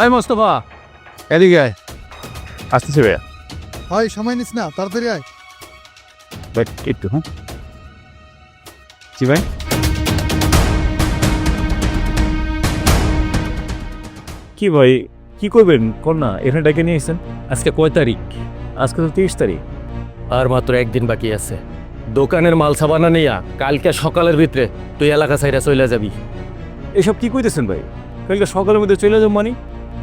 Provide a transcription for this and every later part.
আয় মোস্তফা এদিকে আয়। আসতেছে ভাইয়া। ভাই সময় নিস না তাড়াতাড়ি আয়। ভাই একটু হ্যাঁ। জি ভাই। কি ভাই কি করবেন? কোন না এখানে ডেকে নিয়ে এসেছেন আজকে কয় তারিখ? আজকে তো তিরিশ তারিখ। আর মাত্র একদিন বাকি আছে। দোকানের মাল সাবানা নিয়া কালকে সকালের ভিতরে তুই এলাকা সাইডে চলে যাবি। এসব কি কইতেছেন ভাই? কালকে সকালের মধ্যে চলে যাব মানে?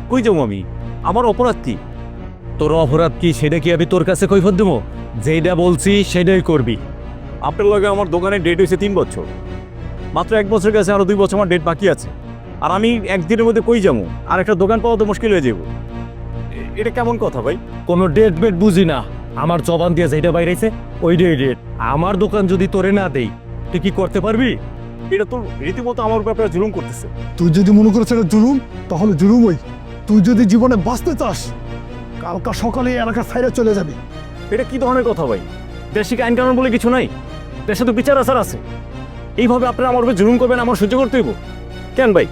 কই যাব আমি? আমার অপরাধ কি? তোর অপরাধ কি সেটা কি আমি তোর কাছে কৈফত দেবো? যেটা বলছি সেটাই করবি। আপনার লগে আমার দোকানে ডেট হয়েছে তিন বছর। মাত্র এক বছর গেছে আরও দুই বছর আমার ডেট বাকি আছে। আর আমি একদিনের মধ্যে কই যাব? আর একটা দোকান পাওয়া তো মুশকিল হয়ে যাব। এটা কেমন কথা ভাই? কোনো ডেট বেট বুঝি না। আমার জবান দিয়ে যেটা বাইরেছে ওইটাই ডেট আমার দোকান যদি তোরে না দেই তুই কি করতে পারবি? এটা তো রীতিমতো আমার ব্যাপারে জুলুম করতেছে। তুই যদি মনে করিস এটা জুলুম তাহলে জুলুম ওই। তুই যদি জীবনে বাঁচতে চাস কালকা সকালে এই এলাকার সাইডে চলে যাবি। এটা কি ধরনের কথা ভাই? দেশিক আইন কানুন বলে কিছু নাই? দেশে তো বিচার আচার আছে। এইভাবে আপনারা আমার উপরে জুলুম করবেন আমার সহ্য করতে হইব। কেন ভাই?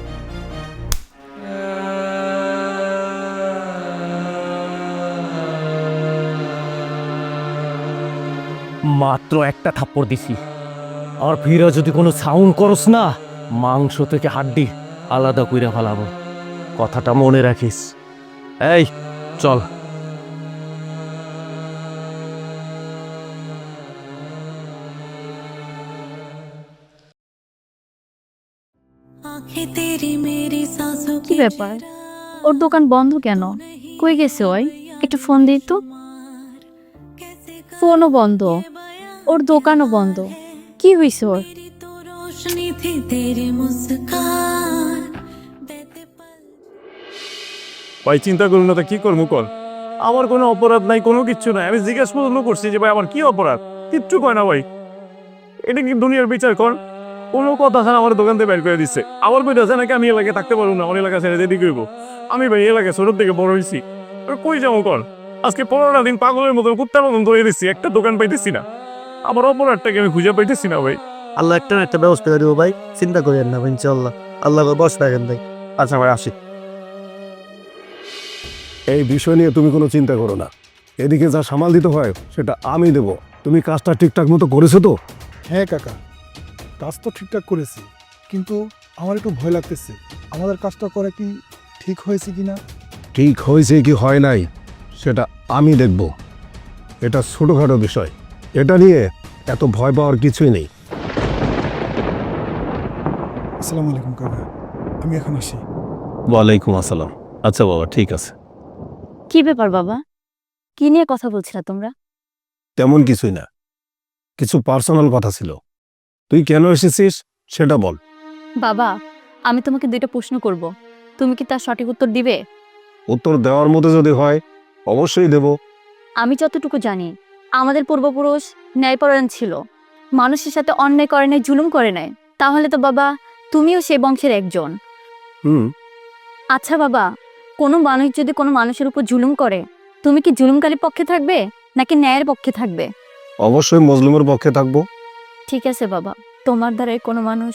মাত্র একটা থাপ্পড় দিছি। আর ফিরা যদি কোনো সাউন্ড করস না মাংস থেকে হাড্ডি আলাদা কইরা ফেলাবো। কথাটা মনে রাখিস। এই চল। কি ব্যাপার? ওর দোকান বন্ধ কেন? কই গেছে ওই? একটু ফোন দিই তো। ফোনও বন্ধ। ওর দোকানও বন্ধ। কি হয়েছে ওর? ভাই, চিন্তা করুন না তো, কি করব কর আমার কোনো অপরাধ নাই, কোনো কিচ্ছু নাই। আমি জিজ্ঞেস পর্যন্ত করছি যে ভাই, আমার কি অপরাধ? কিচ্ছু কয় না ভাই। এটা কি দুনিয়ার বিচার, কর? কোনো কথা ছাড়া আমার দোকান থেকে বের করে দিচ্ছে আমার বই আছে নাকি আমি এলাকায় থাকতে পারব না, আমার এলাকা ছেড়ে যেতে করব আমি ভাই এলাকায় ছোট থেকে বড় হয়েছি। কই যাব কর? আজকে পনেরোটা দিন পাগলের মতন কুত্তার মতন ধরে দিচ্ছি একটা দোকান পাইতেছি না। আমার অপরাধটাকে আমি খুঁজে পাইতেছি না ভাই। আল্লাহ একটা না একটা ব্যবস্থা করে দেবো ভাই, চিন্তা করেন না ভাই ইনশাল্লাহ আল্লাহ বস রাখেন ভাই। আচ্ছা ভাই, আসি। এই বিষয় নিয়ে তুমি কোনো চিন্তা করো না। এদিকে যা সামাল দিতে হয় সেটা আমি দেব। তুমি কাজটা ঠিকঠাক মতো করেছ তো? হ্যাঁ কাকা। কাজ তো ঠিকঠাক করেছি কিন্তু আমার একটু ভয় লাগতেছে। আমাদের কাজটা করা কি ঠিক হয়েছে কিনা ঠিক হয়েছে কি হয় নাই সেটা আমি দেখব। এটা ছোটোখাটো বিষয়। এটা নিয়ে এত ভয় পাওয়ার কিছুই নেই। আসসালামু আলাইকুম কাকা। আমি এখন আসি। ওয়ালাইকুম আসসালাম। আচ্ছা বাবা ঠিক আছে। কি ব্যাপার বাবা? কি নিয়ে কথা বলছিলা তোমরা? তেমন কিছুই না। কিছু পার্সোনাল কথা ছিল। তুই কেন এসেছিস সেটা বল। বাবা আমি তোমাকে দুইটা প্রশ্ন করব। তুমি কি তার সঠিক উত্তর দিবে? উত্তর দেওয়ার মতো যদি হয় অবশ্যই দেব। আমি যতটুকু জানি আমাদের পূর্বপুরুষ ন্যায়পরায়ণ ছিল। মানুষের সাথে অন্যায় করে নাই জুলুম করে নাই। তাহলে তো বাবা তুমিও সে বংশের একজন। হুম। আচ্ছা বাবা কোনো মানুষ যদি কোনো মানুষের উপর জুলুম করে তুমি কি জুলুমকারীর পক্ষে থাকবে নাকি ন্যায়ের পক্ষে থাকবে? অবশ্যই মজলুমের পক্ষে থাকব। ঠিক আছে বাবা তোমার দ্বারাই কোনো মানুষ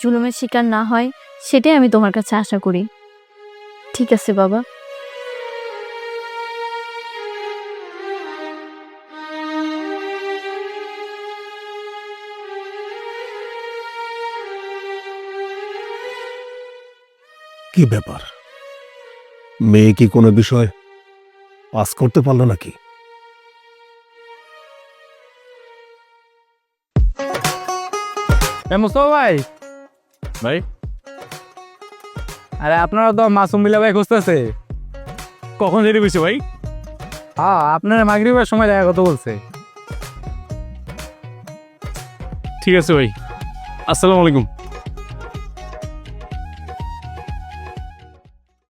জুলুমের শিকার না হয় সেটাই আমি তোমার কাছে আশা করি। ঠিক আছে বাবা। কি ব্যাপার? মেয়ে কি কোনো বিষয় পাস করতে পারল নাকি? ভাই। ভাই। আরে আপনারা তো মাসুম বিলা ভাই খুঁজতেছে। কখন যেতে বলছে ভাই? হ্যাঁ আপনারা মাগরিবের সময় দেখা কথা বলছে। ঠিক আছে ভাই। আসসালামু আলাইকুম।